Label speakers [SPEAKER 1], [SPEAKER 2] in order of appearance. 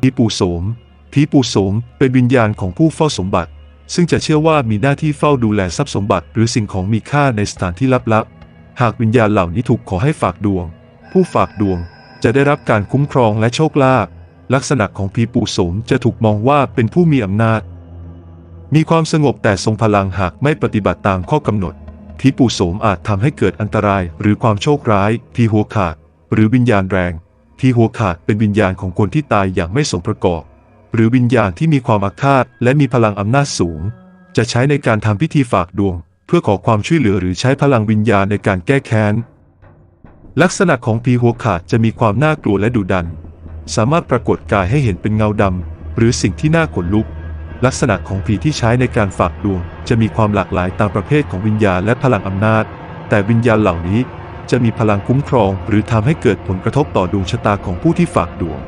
[SPEAKER 1] ผีปู่โสมผีปู่โสมเป็นวิญญาณของผู้เฝ้าสมบัติ ซึ่งจะเชื่อว่ามีหน้าที่เฝ้าดูแลทรัพย์สมบัติ หรือสิ่งของมีค่าในสถานที่ลับๆ หากวิญญาณเหล่านี้ถูกขอให้ฝากดวง ผู้ฝากดวงจะได้รับการคุ้มครองและโชคลาภลักษณะของผีปู่โสมจะถูกมองว่าเป็นผู้มีอำนาจ มีความสงบแต่ทรงพลังหากไม่ปฏิบัติตามข้อกำหนดผีปู่โสมอาจทำให้เกิดอันตรายหรือความโชคร้ายผีหัวขาด หรือวิญญาณแรง ผีหัวขาดเป็นวิญญาณของคนที่ตายอย่างไม่สมประกอบ หรือวิญญาณที่มีความอาฆาตและมีพลังอำนาจสูง จะใช้ในการทำพิธีฝากดวง เพื่อขอความช่วยเหลือหรือใช้พลังวิญญาณในการแก้แค้น ลักษณะของผีหัวขาดจะมีความน่ากลัวและดุดัน สามารถปรากฏกายให้เห็นเป็นเงาดำหรือสิ่งที่น่าขนลุก ลักษณะของผีที่ใช้ในการฝากดวง จะมีความหลากหลายตามประเภทของวิญญาณและพลังอำนาจ แต่วิญญาณเหล่านี้ จะมีพลังคุ้มครอง หรือทำให้เกิดผลกระทบต่อดวงชะตาของผู้ที่ฝากดวง